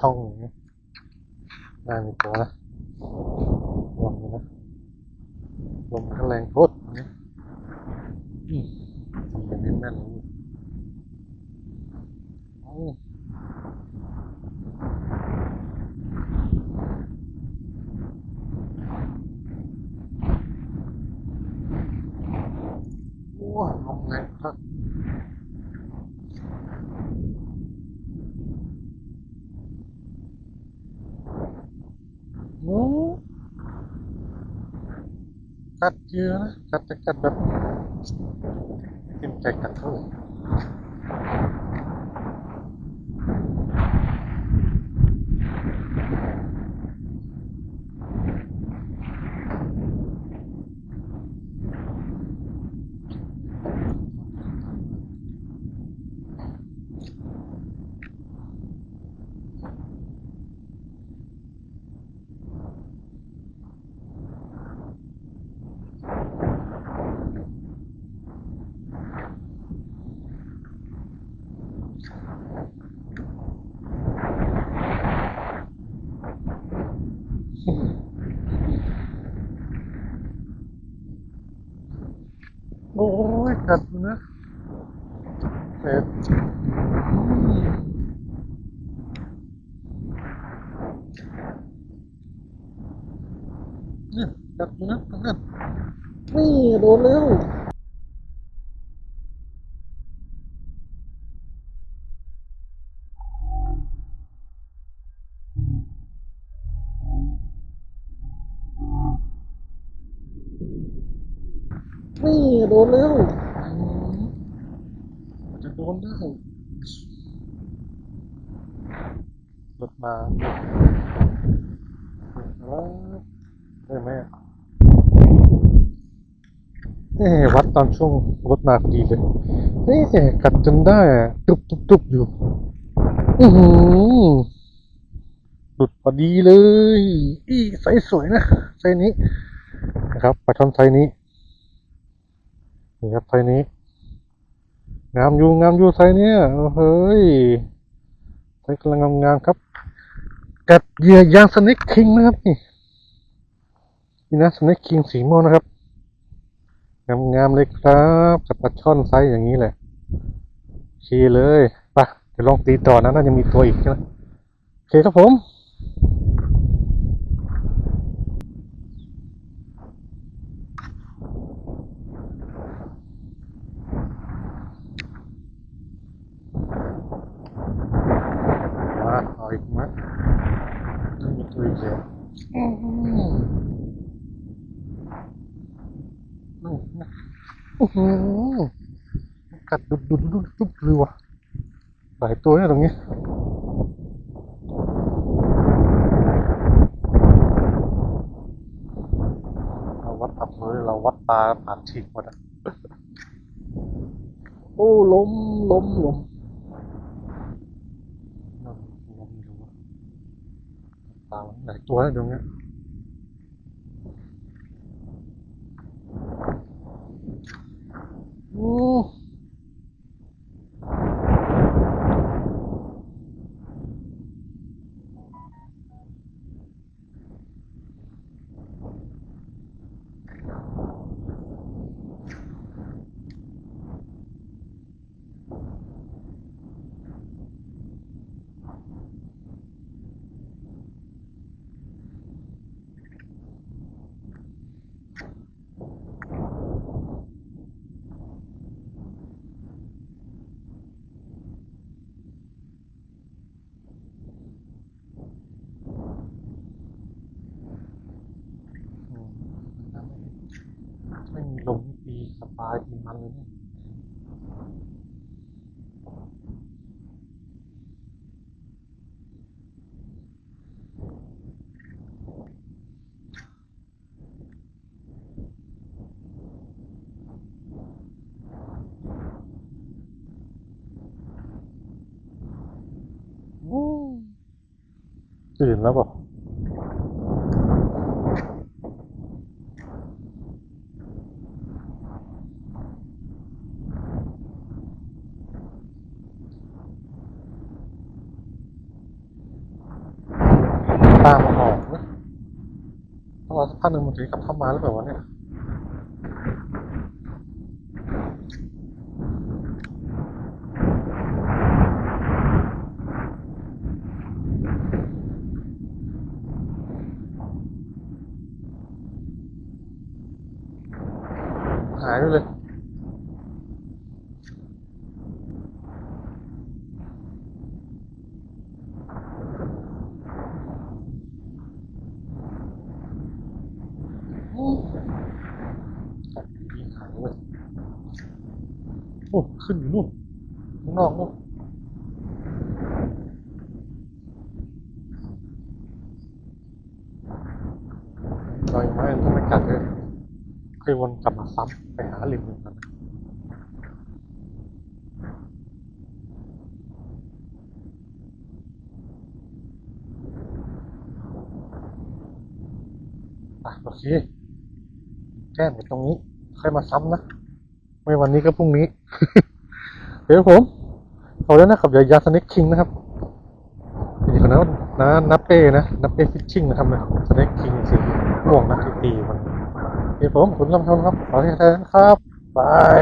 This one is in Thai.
ช่องอย่างนี้ได้มีตัวนะลองนะลมก็แรงโคตรนะอืมเป็นแน่นๆเลยอืมว้าวลมแรงครับ โอ้ กัดเยอะนะกัดแต่กัดแบบเต็มใจกัดเท่าไหร่โอ้ยกัดอยู่นะ ดเนี่ยกัดอนะตรงนั้นนี่โดนแล้วนี่โดนแล้ว มันจะโดนได้รถมาแล้วได้ไหมอะเอ๊วัดตอนช่วงรถมาพอดีเลยเอ๊กัดจนได้ตุบตุบตุบอยู่ อือหือหลุดพอดีเลย อีไซส์สวยนะไซส์นี้นะครับปลาช่อนไซส์นี้นี่ครับไซส์นี้ งามอยู่งามอยู่ไซเนี้ยเฮ้ยไซกำลังงามครับ กัดเหยื่อยางสเน็กคิงนะครับนี่นี่นะสเน็กคิงสีม่วงนะครับ งามๆเลยครับกับปลาช่อนไซอย่างนี้แหละโอเคเลยไปะเดี๋ยวลองตีต่อนะน่าจะมีตัวอีกใช่ไหมโอเคครับผม มาเอาอีกมั้ยนี่มีตัวอีกแล้วอืมนี่นะ อื้อหือกัดดุดดุดดุดดุดเลยวะหลายตัวเนี่ยตรงนี้เราวัดตับเลยเราวัดตาผ่านฉีกหมดอะโอ้ล้มล้มล้มนั่นเราไม่รู้ว่าตาหลายตัวเนะตรงนี้ยโอ้อืม ไม่มีลมดีสบายดีมันเลยเนี่ยตื่นแล้วบอก ตามาออกนะต้องรอสักพักหนึ่งมันถึงกลับเข้ามาแล้วแบบว่าวะเนี่ยหายไปเลย โอ้ยิงหายเลยโอ้ ขึ้นอยู่นู่นข้างนอกนู่นลอยไม้ต้องไม่กัดเลยเคยวนกลับมาซ้ำไปหาริมหนึ่งกันนะอะโอเค แจ้งไปตรงนี้ค่อยมาซ้ำนะ ไม่วันนี้ก็พรุ่งนี้ เดี๋ยวผมเอาแล้วนะครับอย่ายาสเน็กคิงนะครับนี่คนนั้นนะนับเป้นะนับเป้ฟิชชิ่งนะครับนะสเน็กคิงสีม่วงนะที่ตีมันเดี๋ยวผมคุณลำชนครับขอแค่นั้นครับบาย